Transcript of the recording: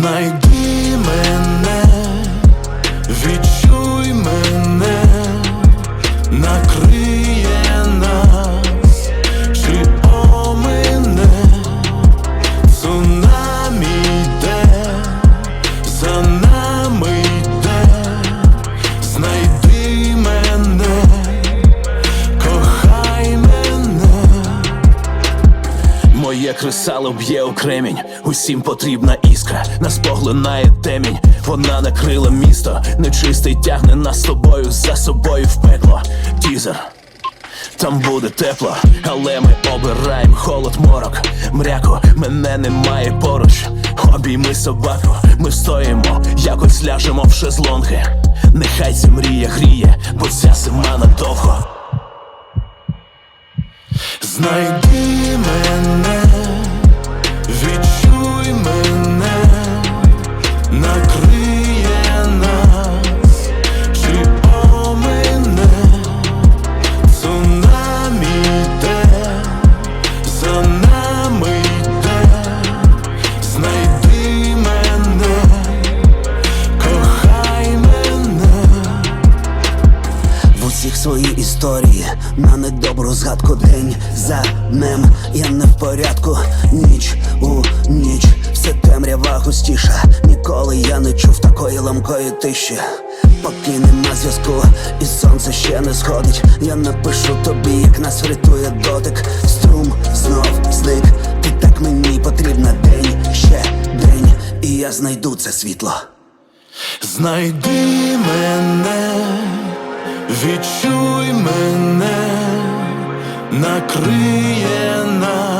знайду кресало б'є у усім потрібна іскра, нас поглинає темінь, вона накрила місто, нечистий тягне нас з тобою за собою в пекло. Тізер. Там буде тепло, але ми обираємо холод морок. Мряко, мене немає поруч. Обійми собаку, ми стоїмо, якось ляжемо в шезлонги. Нехай ця мрія гріє, бо ця зима надовго. Знайди мене, відчуй мене, накриє нас, чи омине цунамі йде, за нами йде, знайди мене, кохай мене. В усіх свої історії на недобру згадку день за днем я не в порядку, ніч у ніч, все темрява густіша. Ніколи я не чув такої ламкої тиші. Поки нема зв'язку, і сонце ще не сходить. Я напишу тобі, як нас врятує дотик. Струм знов зник. Ти так мені потрібна день, ще день, і я знайду це світло. Знайди мене, відчуй мене, накриє нас,